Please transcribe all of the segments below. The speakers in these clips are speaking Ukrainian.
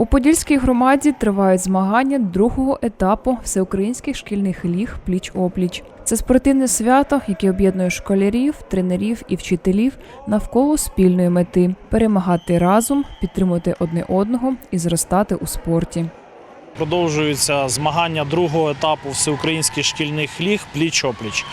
У Подільській громаді тривають змагання другого етапу всеукраїнських шкільних ліг пліч-опліч. Це спортивне свято, яке об'єднує школярів, тренерів і вчителів навколо спільної мети перемагати разом, підтримувати одне одного і зростати у спорті. Продовжуються змагання другого етапу всеукраїнських шкільних ліг пліч-опліч.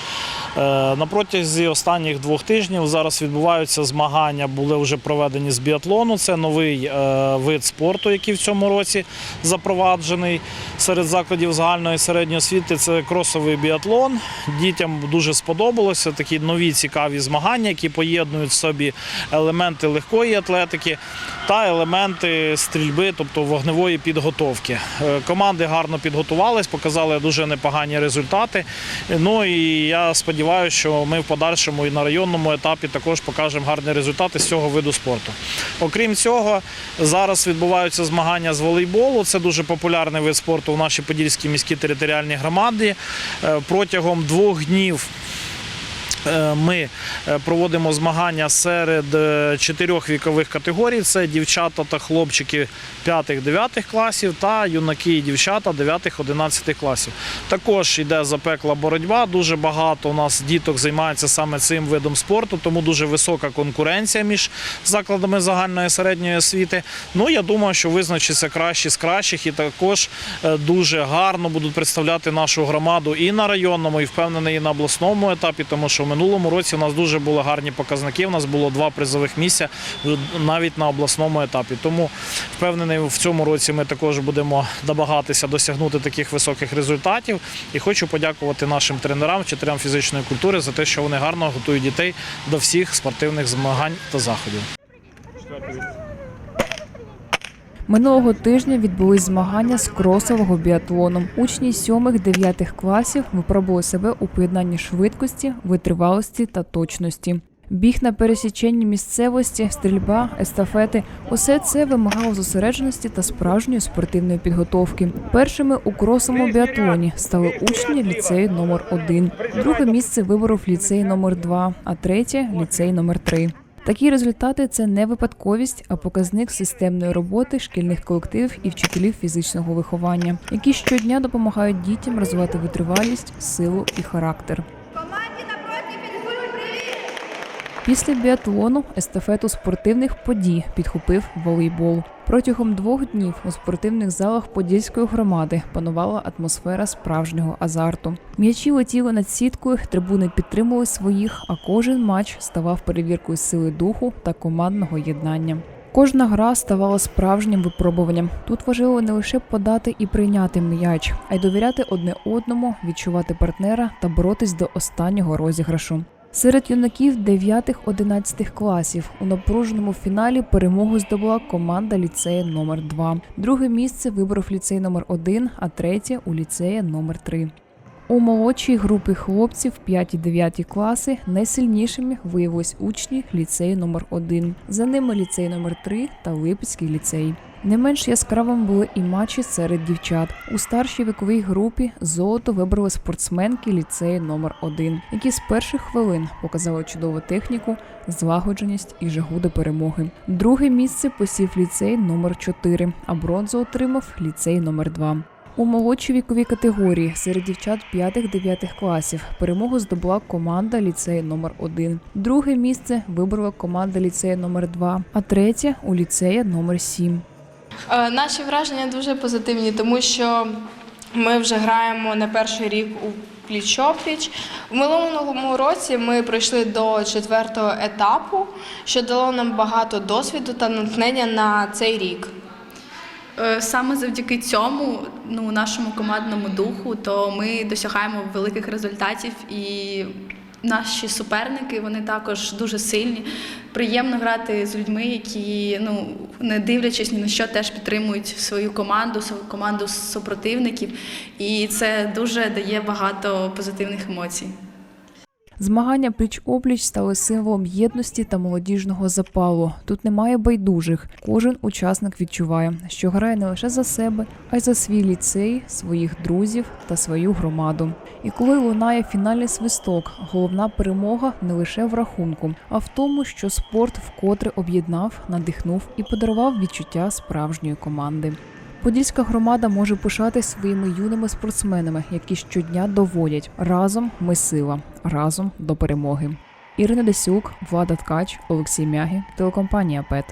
Е, На протязі останніх двох тижнів зараз відбуваються змагання, були вже проведені з біатлону. Це новий е, вид спорту, який в цьому році запроваджений серед закладів загальної середньої освіти. Це кросовий біатлон. Дітям дуже сподобалося такі нові цікаві змагання, які поєднують в собі елементи легкої атлетики та елементи стрільби, тобто вогневої підготовки. Е, Команди гарно підготувались, показали дуже непогані результати. Ну і я сподіваюся, що ми в подальшому і на районному етапі також покажемо гарні результати з цього виду спорту. Окрім цього, зараз відбуваються змагання з волейболу. Це дуже популярний вид спорту в нашій Подільській міській територіальній громаді. Е, Протягом двох днів Ми е, проводимо змагання серед е, чотирьох вікових категорій: це дівчата та хлопчики 5-9 класів та юнаки і дівчата 9-11 класів. Також йде запекла боротьба. Дуже багато у нас діток займається саме цим видом спорту, тому дуже висока конкуренція між закладами загальної середньої освіти. Ну я думаю, що визначиться кращі з кращих і також е, дуже гарно будуть представляти нашу громаду і на районному, і впевнений, і на обласному етапі, тому що минулому році у нас дуже були гарні показники. У нас було два призових місця навіть на обласному етапі. Тому впевнений, в цьому році ми також будемо домагатися досягнути таких високих результатів. І хочу подякувати нашим тренерам, вчителям фізичної культури за те, що вони гарно готують дітей до всіх спортивних змагань та заходів. Минулого тижня відбулись змагання з кросового біатлону. Учні 7-9 класів випробували себе у поєднанні швидкості, витривалості та точності. Біг на пересіченні місцевості, стрільба, естафети усе це вимагало зосередженості та справжньої спортивної підготовки. Першими у кросовому біатлоні стали учні ліцею номер 1 Друге місце виборов ліцей номер 2 а третє ліцей номер 3 Такі результати це не випадковість, а показник системної роботи шкільних колективів і вчителів фізичного виховання, які щодня допомагають дітям розвивати витривалість, силу і характер. Після біатлону естафету спортивних подій підхопив волейбол. Протягом двох днів у спортивних залах Подільської громади панувала атмосфера справжнього азарту. М'ячі летіли над сіткою, трибуни підтримували своїх, а кожен матч ставав перевіркою сили духу та командного єднання. Кожна гра ставала справжнім випробуванням. Тут важливо не лише подати і прийняти м'яч, а й довіряти одне одному, відчувати партнера та боротись до останнього розіграшу. Серед юнаків 9-11 класів. У напруженому фіналі перемогу здобула команда ліцею номер 2 Друге місце виборов ліцей номер 1 а третє у ліцеї номер 3 У молодшій групі хлопців 5-9 класи найсильнішими виявились учні ліцею номер 1 За ними ліцей номер 3 та Липецький ліцей. Не менш яскравим були і матчі серед дівчат. У старшій віковій групі золото вибрали спортсменки ліцею номер 1 які з перших хвилин показали чудову техніку, злагодженість і жагу до перемоги. Друге місце посів ліцей номер 4 а бронзу отримав ліцей номер 2 у молодшій віковій категорії серед дівчат 5-9 класів перемогу здобула команда ліцею номер 1 Друге місце вибрала команда ліцею номер 2 а третє у ліцеї номер 7 Е, Наші враження дуже позитивні, тому що ми вже граємо не перший рік у пліч-опліч. У минулому році ми пройшли до четвертого етапу, що дало нам багато досвіду та натхнення на цей рік. Е, Саме завдяки цьому, ну, нашому командному духу, то ми досягаємо великих результатів і наші суперники вони також дуже сильні. Приємно грати з людьми, які, ну, не дивлячись ні на що, теж підтримують свою команду, свою команду супротивників. І це дуже дає багато позитивних емоцій. Змагання пліч-опліч стали символом єдності та молодіжного запалу. Тут немає байдужих. Кожен учасник відчуває, що грає не лише за себе, а й за свій ліцей, своїх друзів та свою громаду. І коли лунає фінальний свисток, головна перемога не лише в рахунку, а в тому, що спорт вкотре об'єднав, надихнув і подарував відчуття справжньої команди. Подільська громада може пишатись своїми юними спортсменами, які щодня доводять разом ми сила, разом до перемоги. Ірина Десюк, Влада Ткач, Олексій Мягі, телекомпанія ПЕТ.